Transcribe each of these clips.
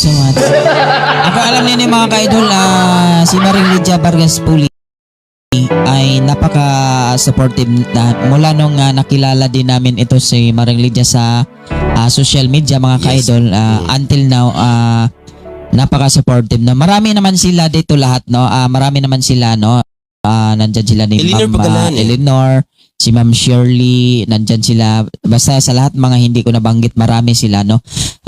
so much. Ako alam niyo mga ka-idol, ah, si Maring Lydia Vargas Puli ay napaka-supportive na mula nung ah, nakilala din namin ito si Maring Lydia sa ah, social media mga ka-idol Mm. until now ah, napaka-supportive na marami naman sila dito lahat no Ah, marami naman sila no Ah, nandyan sila ni Eleanor Ma'am Pagalan, eh. Eleanor si Ma'am Shirley nandyan sila basta sa lahat mga hindi ko nabanggit marami sila no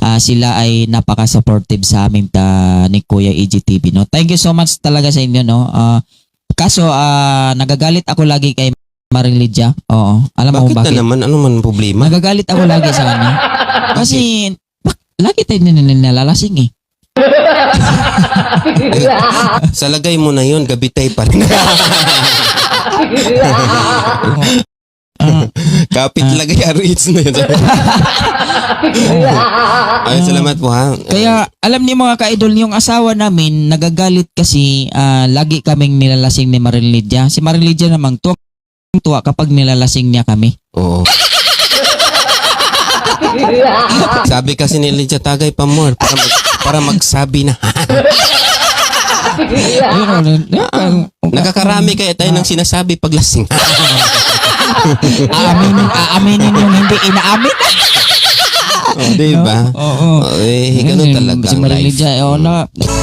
Ah, sila ay napaka-supportive sa amin ta ni Kuya EGTV no thank you so much talaga sa inyo no Ah, kaso ah, nagagalit ako lagi kay Maring Lydia oo alam mo Bakit kung bakit na naman? Ano man problema? Nagagalit ako lagi sa kanya. Kasi, bak, lagi tayo nilalalasing eh. Sa lagay mo na yun, gabitay pa rin. Ah, Kapit lagay arits na yun. Ay, salamat po ha. kaya, alam niyo mga ka-idol, yung asawa namin, nagagalit kasi ah, lagi kaming nilalasing ni Marin Lydia. Si Marin Lydia namang tuwa, tuwa kapag nilalasing niya kami. Oo. Sabi kasi ni Lydia, tagay pa more para, mag, para magsabi na. Nakakarami kaya tayo ng sinasabi pag lasing. Aaminin, aaminin yung hindi inaamin. oh, di ba? Oo. Oh, eh, ganun talaga Si ang Marin life.